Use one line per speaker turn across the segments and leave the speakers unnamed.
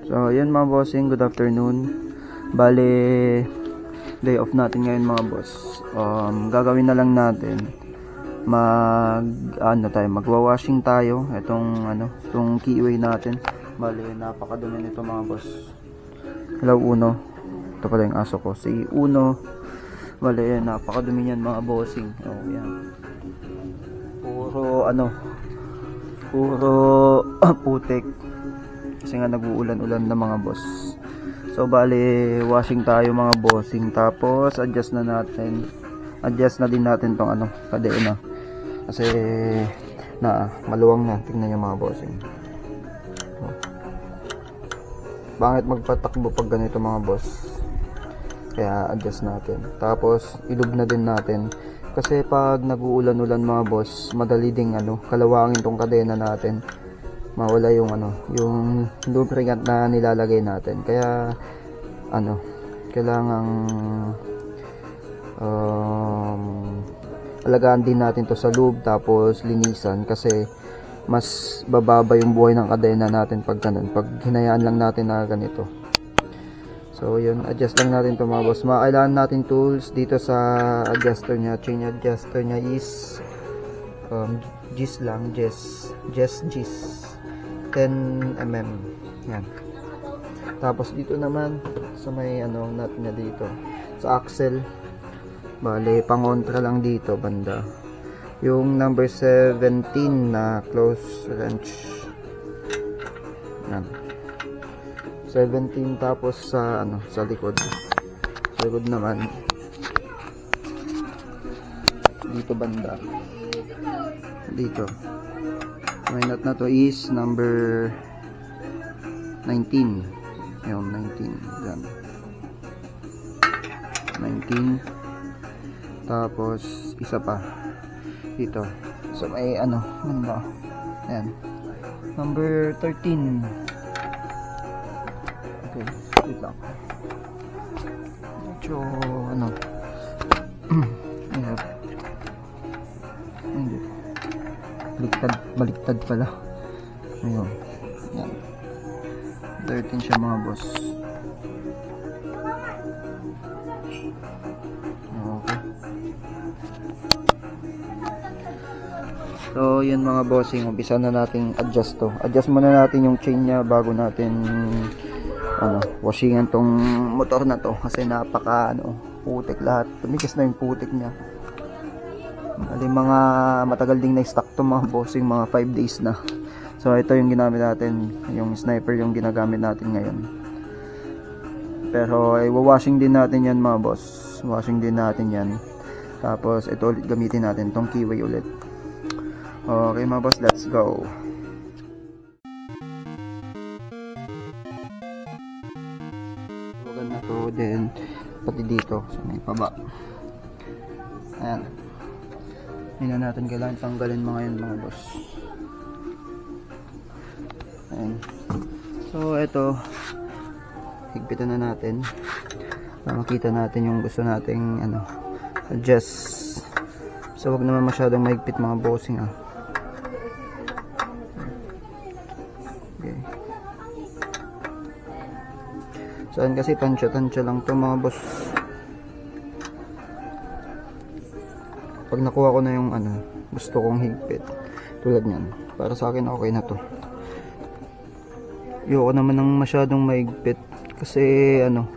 So, yun mga bossing, good afternoon. Bale, day off natin ngayon mga boss. Um, gagawin na lang natin mag ano tayo, magwa-washing tayo itong ano, itong keyway natin. Bale, napakadumi nito mga boss. Hello Uno. Ito pala yung aso ko. Si Uno. Bale, yan, napakadumi niyan mga bossing. Oh, yan. Puro ano, puro putik kasi nga nag-uulan-ulan na mga boss. So bali washing tayo mga bossing. Tapos adjust na natin. Adjust na din natin tong ano kadena. Kasi na maluwang na. Tingnan nyo mga bossing. Bangit magpatakbo pag ganito mga boss? Kaya adjust natin. Tapos ilub na din natin. Kasi pag nag-uulan-ulan mga boss madali ding ano kalawangin tong kadena natin mawala yung ano yung lubricant na nilalagay natin. Kaya ano kailangang um, alagaan din natin to sa lube tapos linisan kasi mas bababa yung buhay ng kadena natin pag ganun pag hinayaan lang natin na ganito. So yun adjust lang natin to mga boss. Makailangan natin tools dito sa adjuster nya chain adjuster nya is um, Gis lang Gis Gis Gis 10 mm yan. Tapos dito naman sa may ano nut niya dito. Sa axle bale pangontra lang dito banda. Yung number 17 na close wrench. Yan. 17 tapos sa ano sa likod. Sa likod naman. Dito banda. Dito may nut na to is number 19 ayun 19 yan. 19 tapos isa pa. Dito. So may ano? Ano ba? Ayan. Number 13 okay wait lang. Medyo baliktad pala. Ayun. Yan. 13 siya mga boss. So yun mga bossing. Umpisa na nating adjust to. Adjust muna natin yung chain nya bago natin ano washingan tong motor na to. Kasi napaka ano putik lahat. Tumikis na yung putik niya Bali mga matagal ding na-stock to mga bossing mga 5 days na. So ito yung ginamit natin, yung sniper yung ginagamit natin ngayon. Pero ay washing din natin yan mga boss. Washing din natin yan. Tapos ito ulit gamitin natin tong keyway ulit. Okay mga boss, let's go. Huwag na to din pati dito sa may paba. Ayan. Hindi na natin kailangan tanggalin mga yun mga boss. Ayan. So, ito. Higpitan na natin. Para makita natin yung gusto nating ano, adjust. So, wag naman masyadong mahigpit mga bossing ah. Okay. So, yan kasi tansya-tansya lang to mga boss. Pag nakuha ko na yung ano, gusto kong higpit tulad niyan, para sa akin okay na to. Ayoko naman ng masyadong maigpit kasi ano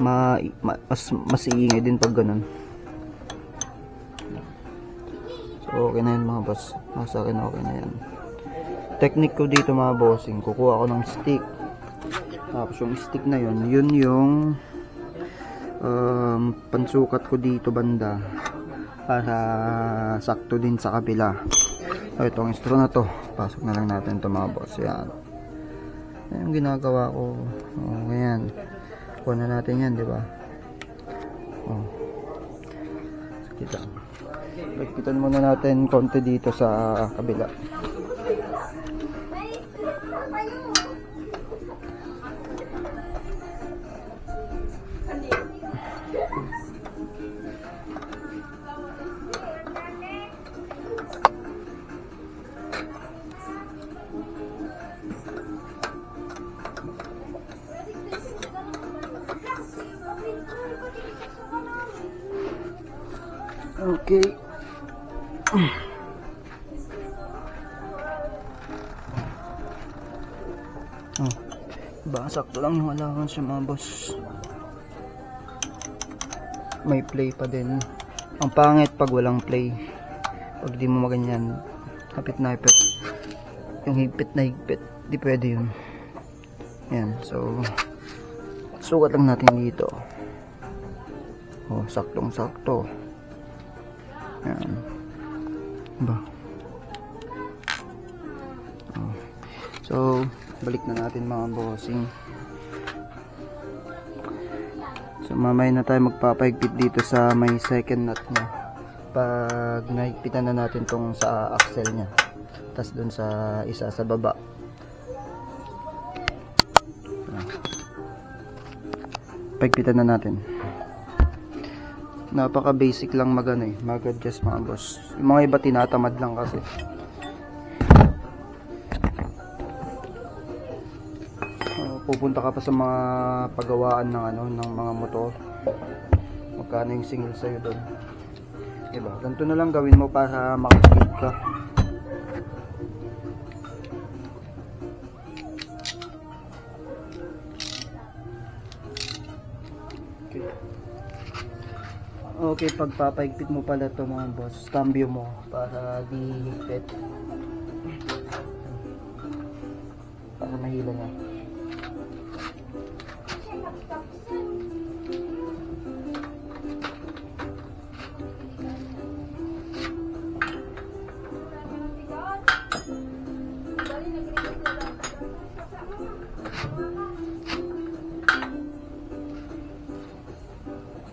ma, ma mas, mas iingay din pag ganun. So okay na yan mga boss. Ah, sa akin okay na yan. Technique ko dito mga bossing kukuha ko ng stick. Tapos yung stick na yun yun yung um, pansukat ko dito banda para sakto din sa kabila. So itong straw na to. Pasok na lang natin ito mga boss. Yan. Yung ginagawa ko. Oh, ganyan kuha na natin yan di ba? Oh. kita. Pagkitan muna natin konti dito sa kabila Okay. Oh. Diba, sakto lang yung allowance yung mga boss. May play pa din. Ang pangit pag walang play. Pag di mo maganyan, hapit na hipit. Yung higpit na higpit, di pwede yun. Yan, so, sukat lang natin dito. Oh, saktong sakto. Yan. Ba? Oh. So, balik na natin mga bossing. So, mamaya na tayo magpapahigpit dito sa may second nut niya. Pag nahigpitan na natin tong sa axle niya. Tapos dun sa isa sa baba. Pahigpitan na natin. Napaka basic lang mag ano eh, mag-adjust mga boss. Yung mga iba tinatamad lang kasi. Uh, pupunta ka pa sa mga pagawaan ng ano ng mga motor. Magkano yung single sa'yo doon? Diba? Ganito na lang gawin mo para makakit ka. Okay, pagpapaigpit mo pala to mga boss, cambio mo para di higpit. Para mahila na.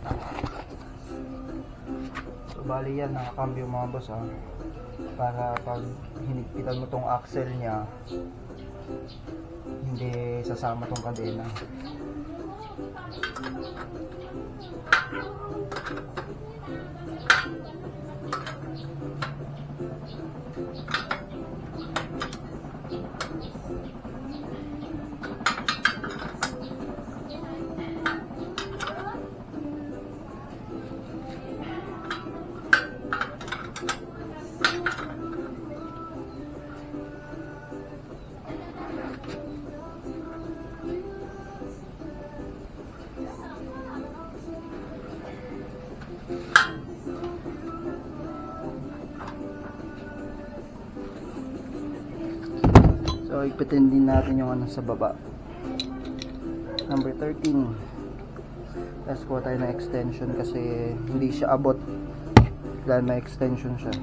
So, bali yan, nakakambyo mga boss ha. Para pag hinigpitan mo tong axle niya, hindi sasama tong kadena. So, ipitin din natin yung ano sa baba. Number 13. Tapos kuha tayo ng extension kasi hindi siya abot. Dahil may extension siya.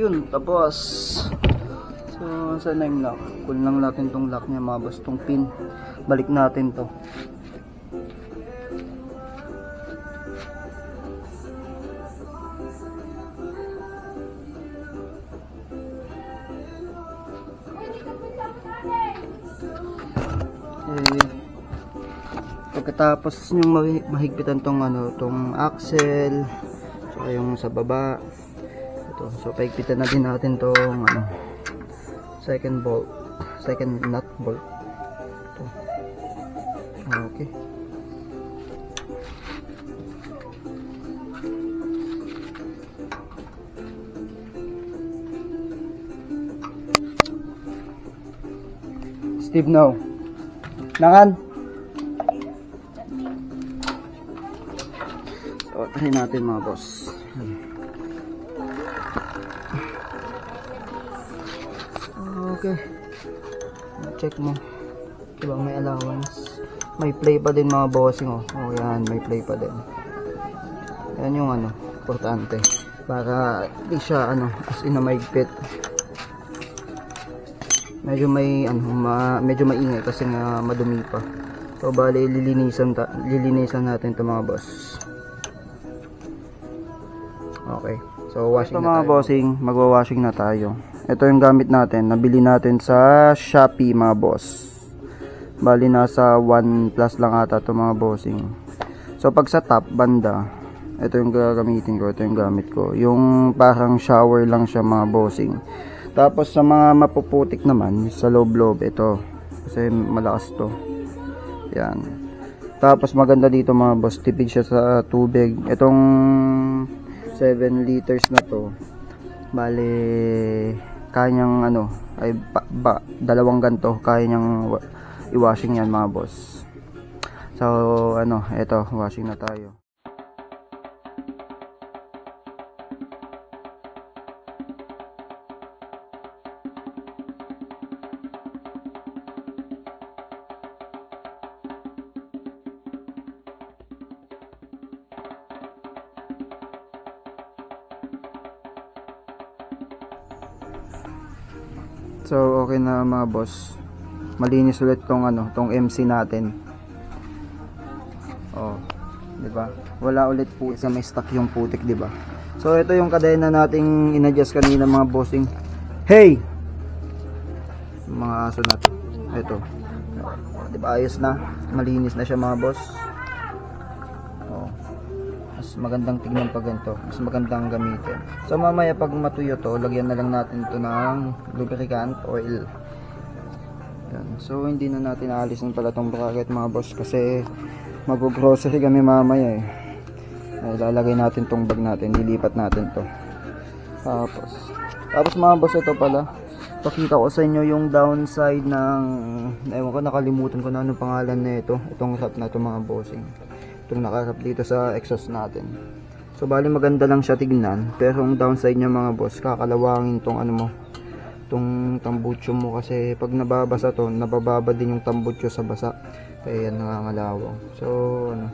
Yun, tapos So, saan na yung lock? Kunin lang natin tong lock niya, mga tong pin. Balik natin to. Okay. Pagkatapos yung mahi- mahigpitan tong ano, tong axle, saka yung sa baba, ito. So, paigpitan na din natin tong ano, second bolt, second nut bolt. Ito. Okay. Steve, no. Nangan. O, try natin mga boss. Okay. Check mo. Diba may allowance. May play pa din mga bossing oh. Oh yan, may play pa din. Yan yung ano, importante. Para di siya ano, as in na maigpit. Medyo may ano, ma, medyo maingay kasi nga madumi pa. So bali lilinisan ta, lilinisan natin 'to mga boss. Okay. So, washing
Ito
na
mga
tayo.
bossing, magwa-washing na tayo. Ito yung gamit natin, nabili natin sa Shopee mga boss. Bali nasa 1 plus lang ata ito mga bossing. So pag sa top banda, ito yung gagamitin ko, ito yung gamit ko. Yung parang shower lang siya mga bossing. Tapos sa mga mapuputik naman, sa loob-loob, ito. Kasi malakas to. Yan. Tapos maganda dito mga boss, tipid siya sa tubig. Itong 7 liters na to, bale, kaya ano, ay ba, ba, dalawang ganto, kaya niyang wa- i-washing yan mga boss. So, ano, eto, washing na tayo. So, okay na mga boss. Malinis ulit tong ano, tong MC natin. Oh, 'di ba? Wala ulit po sa may stock yung putik, 'di ba? So, ito yung kadena nating inadjust kanina mga bossing. Hey! Mga aso na to. Ito. 'Di ba ayos na? Malinis na siya mga boss. Mas magandang tignan pag ganito. Mas magandang gamitin. So mamaya pag matuyo to, lagyan na lang natin to ng lubricant oil. Yan. So hindi na natin aalisin pala tong bracket mga boss kasi mag-grocery kami mamaya eh. Ay, lalagay natin tong bag natin, lilipat natin to. Tapos, tapos mga boss ito pala, pakita ko sa inyo yung downside ng, ewan ko nakalimutan ko na anong pangalan na ito, itong wrap na ito mga bossing. Itong nakarap dito sa exhaust natin. So bali maganda lang siya tignan, pero ang downside niya mga boss, kakalawangin tong ano mo, tong tambucho mo kasi pag nababasa to, nabababa din yung tambucho sa basa. Kaya yan nangangalawang. So ano,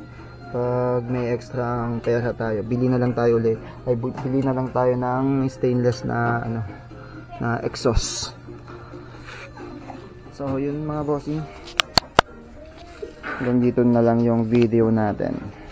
pag may extra ang pera tayo, bili na lang tayo ulit. Ay bili na lang tayo ng stainless na ano na exhaust. So yun mga bossing. Hanggang dito na lang yung video natin.